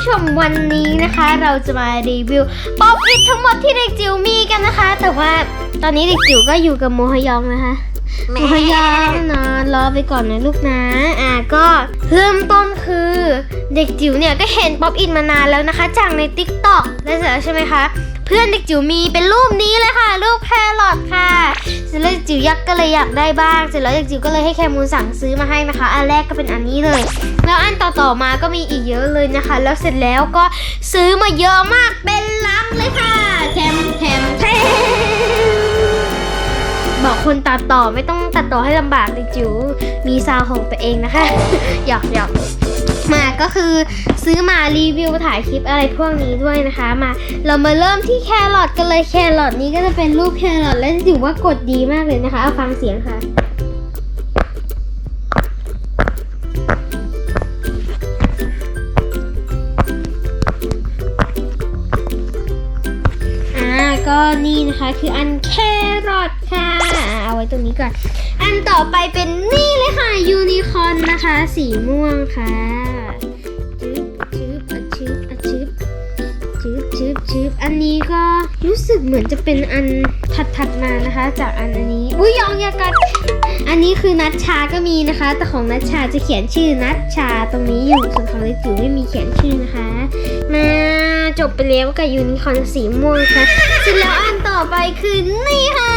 ผู้ชมวันนี้นะคะ เราจะมารีวิวป๊อปอิททั้งหมดที่เด็กจิ๋วมีกันนะคะ แต่ว่าตอนนี้เด็กจิ๋วก็อยู่กับโมฮยองนะคะโมฮยองนอนรอไปก่อนนะลูกนะอะก็เริ่มต้นคือเด็กจิ๋วเนี่ยก็เห็นป๊อปอิทมานานแล้วนะคะ จากในติ๊กต็อกได้เสร็จแล้วใช่ไหมคะเพื่อนเด็กจิ๋วมีเป็นรูปนี้เลยค่ะ รูปแครอทค่ะเสร็จแล้วจิ๋วยักษ์ก็เลยอยากได้บ้าง เสร็จแล้วจิ๋วก็เลยให้แคมูลสั่งซื้อมาให้นะคะ อันแรกก็เป็นอันนี้เลย แล้วอันต่อๆมาก็มีอีกเยอะเลยนะคะ แล้วเสร็จแล้วก็ซื้อมาเยอะมากเป็นลังเลยค่ะแถมแถมแถมบอกคนตัดต่อไม่ต้องตัดต่อให้ลำบากเด็กจิ๋วมีซาวของตัวเองนะคะ หยอกหยอกมาก็คือ ซื้อมารีวิวถ่ายคลิปอะไรพวกนี้ด้วยนะคะมา เรามาเริ่มที่แครอทกันเลยแครอทนี้ก็จะเป็นรูปแครอทและถือว่ากดดีมากเลยนะคะเอาฟังเสียงค่ะอ่าก็นี่นะคะคืออันแครอทค่ะ เอาไว้ตรงนี้ก่อน อันต่อไปเป็นนี่เลยค่ะยูนิคอร์นนะคะ สีม่วงค่ะ จึ๊บอันนี้ก็รู้สึกเหมือนจะเป็นอันถัดๆมานะคะ จากอันอันนี้ อุ้ยยองอยากัด อันนี้คือนัชชาก็มีนะคะ แต่ของนัชชาจะเขียนชื่อนัชชาตรงนี้อยู่ส่วนของเล็กจิ๋วไม่มีเขียนชื่อนะคะ มาจบไปแล้วกับยูนิคอนสีม่วงค่ะเสร็จแล้วอันต่อไปคือนี่ค่ะ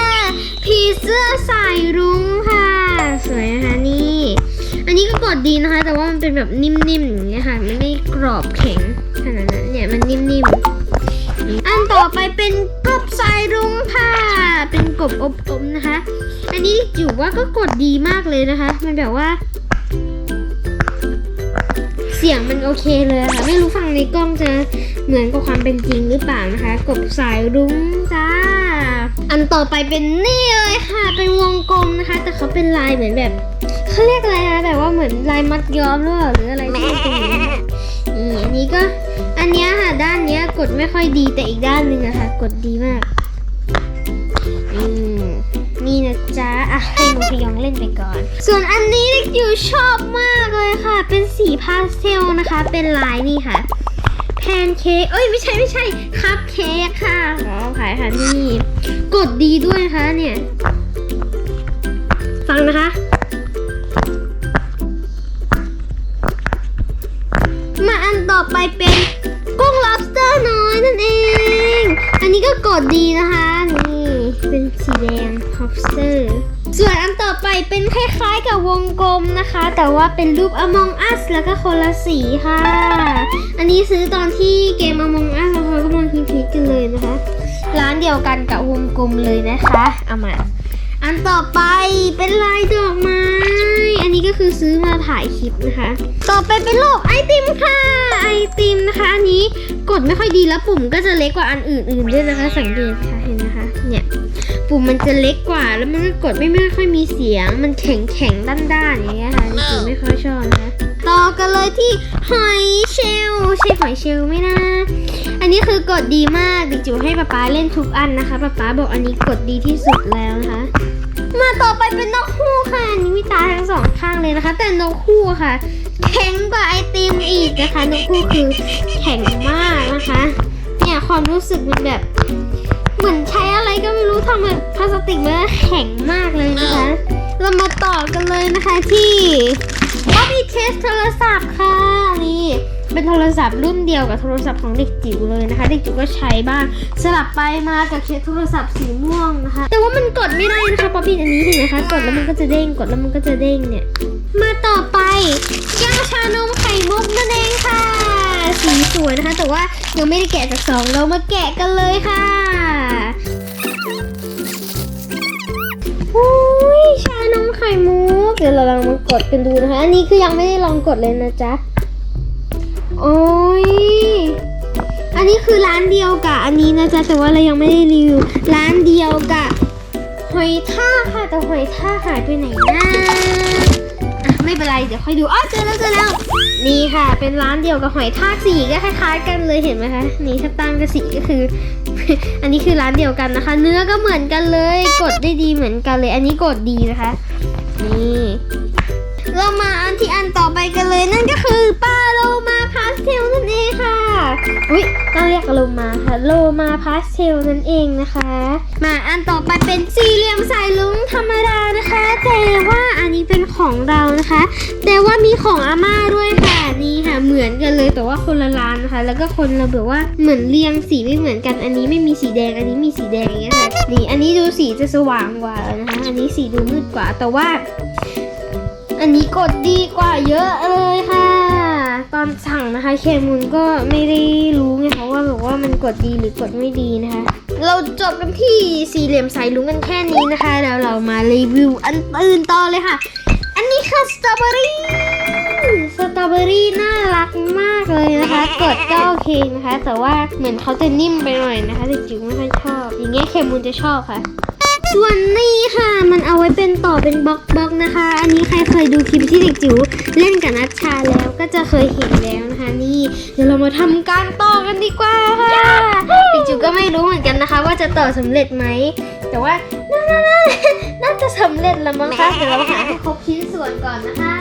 ผีเสื้อสายรุ้งค่ะ สวยนะคะนี่ อันนี้ก็กดดีนะคะ แต่ว่ามันเป็นแบบนิ่มๆอย่างเงี้ยค่ะ ไม่ได้กรอบแข็งขนาดนั้นเนี่ยมันนิ่มๆ อันต่อไปเป็นกบสายรุ้งค่ะ เป็นกบอบอมนะคะ อันนี้จิ๋วว่าก็กดดีมากเลยนะคะ มันแบบว่า เสียงมันโอเคเลยะค่ะ ไม่รู้ฟังในกล้องจะเหมือนกับความเป็นจริงหรือเปล่านะคะ กบสายรุ้งจ้า อันต่อไปเป็นนี่เลยค่ะ เป็นวงกลมนะคะ แต่เขาเป็นลายเหมือนแบบเขาเรียกอะไรนะแบบว่าเหมือนลายมัดย้อมหรือเปล่าหรืออะไรที่มันเป็นอย่างนี้อันนี้ก็ เนี้ยค่ะ ด้านเนี้ยกดไม่ค่อยดีแต่อีกด้านหนึ่งอะค่ะ กดดีมากอืมนี่นะจ๊ะอะให้โมพยองเล่นไปก่อน ส่วนอันนี้เด็กอยู่ชอบมากเลยค่ะ เป็นสีพาสเทลนะคะ เป็นลายนี่ค่ะ แพนเค้กเอ้ยไม่ใช่ไม่ใช่คัพเค้กค่ะขอขายค่ะนี่ กดดีด้วยนะคะเนี่ย ฟังนะคะ กดดีนะคะ นี่เป็นสีแดง lobster ส่วนอันต่อไปเป็นคล้ายๆกับวงกลมนะคะ แต่ว่าเป็นรูป Among Us แล้วก็คนละสีค่ะ อันนี้ซื้อตอนที่เกม Among Us แล้วเขากำลังฮิตๆกันเลยนะคะ ร้านเดียวกันกับวงกลมเลยนะคะเอามาอันต่อไปเป็นลายดอกไม้ อันนี้ก็คือซื้อมาถ่ายคลิปนะคะ ต่อไปเป็นโลกไอติมค่ะ ไอติมนะคะ ดไม่ค่อยดีแล้วปุ่มก็จะเล็กกว่าอันอื่นๆด้วยนะคะ สังเกตค่ะเห็นนะคะ เนี่ยปุ่มมันจะเล็กกว่าแล้วมันก็กดไม่ไม่ค่อยมีเสียง มันแข็งแข็งๆด้านๆอย่างเงี้ยค่ะนี่คือไม่ค่อยชอบนะคะต่อกันเลยที่หอยเชลใช่หอยเชลไหมนะ อันนี้คือกดดีมากดิจิ๋วให้ป๊าป๊าเล่นทุกอันนะคะป๊าป๊าบอกอันนี้กดดีที่สุดแล้วนะคะ มาต่อไปเป็นนกคู่ค่ะ อันนี้มีตาทั้งสองข้างเลยนะคะ แต่นกคู่ค่ะ แข็งกว่าไอติมอีกนะคะ นกคู่คือแข็งมากนะคะ เนี่ยความรู้สึกมันแบบ เหมือนใช้อะไรก็ไม่รู้ทำแบบพลาสติกมันแข็งมากเลยนะคะ เรามาต่อกันเลยนะคะที่บ๊อบบี้เคสโทรศัพท์ค่ะนี่ เป็นโทรศัพท์รุ่นเดียวกับโทรศัพท์ของเด็กจิ๋วเลยนะคะ เด็กจิ๋วก็ใช้บ้างสลับไปมากับเคสโทรศัพท์สีม่วงนะคะ แต่ว่ามันกดไม่ได้นะคะป๊อบบี้อันนี้นี่นะคะกดแล้วมันก็จะเด้งกดแล้วมันก็จะเด้งเนี่ยมาต่อไปแก้วชานมไข่มุกนั่นเองค่ะ สีสวยนะคะ แต่ว่ายังไม่ได้แกะจากซองเรามาแกะกันเลยค่ะอุ้ยชานมไข่มุกเดี๋ยวเราลองมากดกันดูนะคะ อันนี้คือยังไม่ได้ลองกดเลยนะจ๊ะ โอ้ย อันนี้คือร้านเดียวกับอันนี้นะจ๊ะ แต่ว่าเรายังไม่ได้รีวิว ร้านเดียวกับหอยท่าค่ะ แต่หอยท่าหายไปไหนนะอะไม่เป็นไร เดี๋ยวค่อยดู อ๋อ เจอแล้วเจอแล้ว นี่ค่ะ เป็นร้านเดียวกับหอยทากสีก็คล้ายๆกันเลยเห็นไหมคะ นี่ถ้าตั้งกับสีก็คือ อันนี้คือร้านเดียวกันนะคะ เนื้อก็เหมือนกันเลย กดได้ดีเหมือนกันเลย อันนี้กดดีนะคะ นี่ เรามาอันที่อันต่อไปกันเลยนั่นก็คือปลา เทลนั่นเองค่ะ อุ้ยต้องเรียกโลมาค่ะ โลมาพาสเทลนั่นเองนะคะ มาอันต่อไปเป็นสี่เหลี่ยมสายลุงธรรมดานะคะ แต่ว่าอันนี้เป็นของเรานะคะ แต่ว่ามีของอาม่าด้วยค่ะนี่ค่ะเหมือนกันเลยแต่ว่าคนละร้านนะคะ แล้วก็คนเราแบบว่าเหมือนเรียงสีไม่เหมือนกัน อันนี้ไม่มีสีแดง อันนี้มีสีแดงอย่างเงี้ยค่ะนี่อันนี้ดูสีจะสว่างกว่านะคะ อันนี้สีดูมืดกว่าแต่ว่า อันนี้กดดีกว่าเยอะเลยค่ะ ตอนสั่งนะคะเคมูลก็ไม่ได้รู้ไงคะว่าแบบว่ามันกดดีหรือกดไม่ดีนะคะ เราจบกันที่สี่เหลี่ยมสายลุงกันแค่นี้นะคะ แล้วเรามารีวิวอันอื่นต่อเลยค่ะ อันนี้ค่ะสตรอเบอรี่สตรอเบอรี่น่ารักมากเลยนะคะ กดก็โอเคนะคะ แต่ว่าเหมือนเขาจะนิ่มไปหน่อยนะคะแต่จิ๋วไม่ค่อยชอบ อย่างเงี้ยเคมูลจะชอบค่ะส่วนนี้ค่ะมันเอาไว้เป็นต่อเป็นบล็อกบล็อกนะคะ อันนี้ใครเคยดูคลิปที่เด็กจิ๋วเล่นกับนัชชาแล้ว ก็จะเคยเห็นแล้วนะคะ นี่เดี๋ยวเรามาทำการต่อกันดีกว่าค่ะเด็กจิ๋วก็ไม่รู้เหมือนกันนะคะ ว่าจะต่อสำเร็จไหมแต่ว่าน่าน่าน่าน่าจะสำเร็จแล้วมั้งคะเดี๋ยวเราหาให้ครบชิ้นส่วนก่อนนะคะ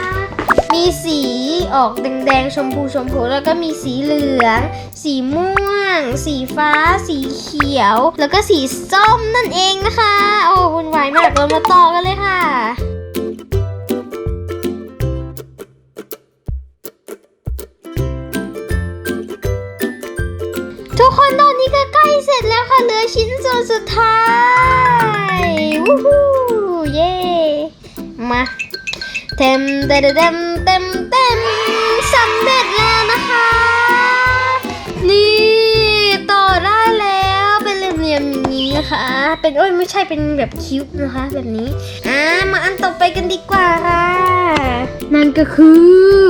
มีสีออกแดงๆชมพูชมพูแล้วก็มีสีเหลือง สีม่วง สีฟ้า สีเขียว แล้วก็สีส้มนั่นเองนะคะ โอ้วุ่นวายมากเรามาต่อกันเลยค่ะ เหลือชิ้นส่วนสุดท้ายวู้ฮู้เย้มาเต็มเต็มเต็มเต็มเต็มสำเร็จแล้วนะคะ นี่ต่อได้แล้วเป็นเหลี่ยมๆอย่างนี้นะคะ เป็นโอ้ยไม่ใช่เป็นแบบคิ้วนะคะ แบบนี้อ่ามาอันต่อไปกันดีกว่าค่ะนั่นก็คือ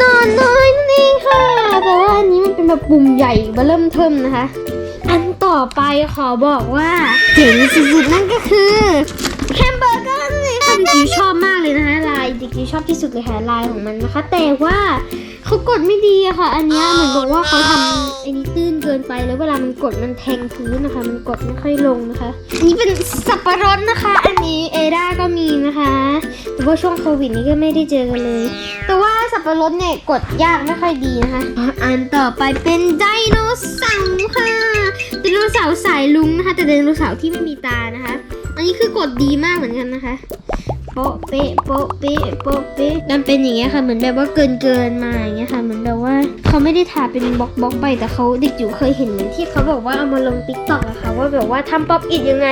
นอนน้อยนั่นเองค่ะแต่ว่าอันนี้มันเป็นแบบปุ่มใหญ่เบอร์เริ่มเทิมนะคะ ต่อไปขอบอกว่าเจ๋งสุดๆนั่นก็คือแฮมเบอร์เกอร์นั่นเองค่ะดิจิวชอบมากเลยนะคะลายดิจิวชอบที่สุดเลยค่ะลายของมันนะคะ แต่ว่าเขากดไม่ดีอะค่ะ อันเนี้ยเหมือนบอกว่าเขาทำไอ้นี้ตื้นเกินไปแล้วเวลามันกดมันแทงพื้นนะคะ มันกดไม่ค่อยลงนะคะ อันนี้เป็นสับปะรดนะคะ อันนี้เอด้าก็มีนะคะแต่ว่าช่วงโควิดนี้ก็ไม่ได้เจอกันเลย แต่ว่าสับปะรดเนี่ยกดยากไม่ค่อยดีนะคะ อันต่อไปเป็นไดโนเสาร์ค่ะได โนเสาร์สายลุงนะคะ แต่ไดโนเสาร์ที่ไม่มีตานะคะ อันนี้คือกดดีมากเหมือนกันนะคะโป๊ะเป๊ะโป๊ะเป๊ะโป๊ะเป๊ะมันเป็นอย่างเงี้ยค่ะเหมือนแบบว่าเกินเกินมาอย่างเงี้ยค่ะเหมือนแบบว่าเขาไม่ได้ทาเป็นบล็อกบล็อกไปแต่เขาเด็กจิ๋วเคยเห็นเหมือนที่เขาบอกว่าเอามาลงติ๊กต็อกอะค่ะว่าแบบว่าทำป๊อปอิดยังไง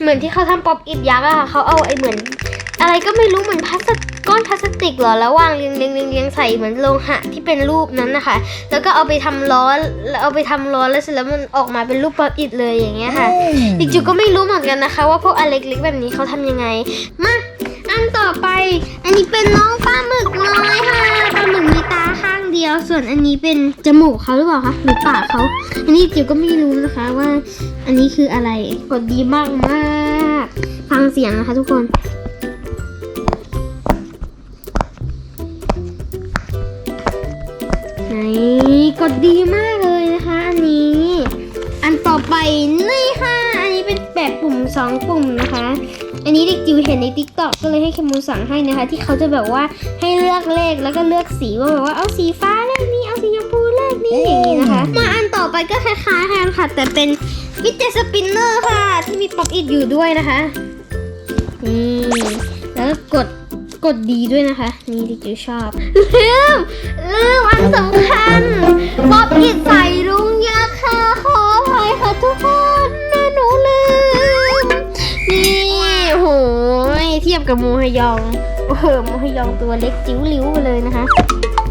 เหมือนที่เขาทำป๊อปอิดยักษ์อะค่ะเขาเอาไอ้เหมือน อะไรก็ไม่รู้เหมือนพลาสติกก้อนพลาสติกเหรอแล้ววางเรียงเรียงเรียงเรียงใส่เหมือนโลหะที่เป็นรูปนั้นนะคะ แล้วก็เอาไปทำล้อแล้วเอาไปทำล้อแล้วเสร็จแล้วมันออกมาเป็นรูปป๊อปอิดเลยอย่างเงี้ยค่ะดิจิวก็ไม่รู้เหมือนกันนะคะ ว่าพวกอันเล็กๆแบบนี้เขาทำยังไงมาอันต่อไป อันนี้เป็นน้องปลาหมึกน้อยค่ะปลาหมึกมีตาข้างเดียว ส่วนอันนี้เป็นจมูกเขาหรือเปล่าคะหรือปากเขาอันนี้จิวก็ไม่รู้นะคะว่า อันนี้คืออะไรกดดีมากมากๆฟังเสียงนะคะทุกคนไหน ดดีมากเลยนะคะ อันนี้ อันต่อไปนี่ค่ะ อันนี้เป็นแบบปุ่มสองปุ่มนะคะ อันนี้เด็กจิ๋วเห็นใน t ิ k t o k ก็เลยให้เคมูสั่งให้นะคะ ที่เขาจะแบบว่าให้เลือกเลขแล้วก็เลือกสีว่าแบบว่าเอาสีฟ้าเลขนี้เอาสีชมพูเลขนี้อย่างนี้นะคะ มาอันต่อไปก็คล้ายๆกันค่ะ แต่เป็นวิเจสปินเนอร์ค่ะ ที่มีป๊อปอิดอยู่ด้วยนะคะนี่แล้วก็กดกดดีด้วยนะคะ นี่เด็กจิ๋วชอบลืมลืมอันสำคัญ ป๊อปอิดใส่ลุงยักษ์ค่ะ ขออภัยค่ะทุกคนนะหนูลืม นี่โหเทียบกับมูฮยอง โอ้โหมูฮยองตัวเล็กจิ๋วหลิวเลยนะคะ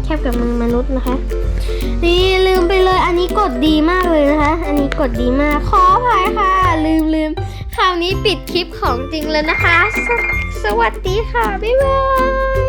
เทียบกับมือมนุษย์นะคะ นี่ลืมไปเลยอันนี้กดดีมากเลยนะคะ อันนี้กดดีมาก ขออภัยค่ะ ลืมลืมคราวนี้ปิดคลิปของจริงแล้วนะคะสสวัสดีค่ะ บ๊ายบาย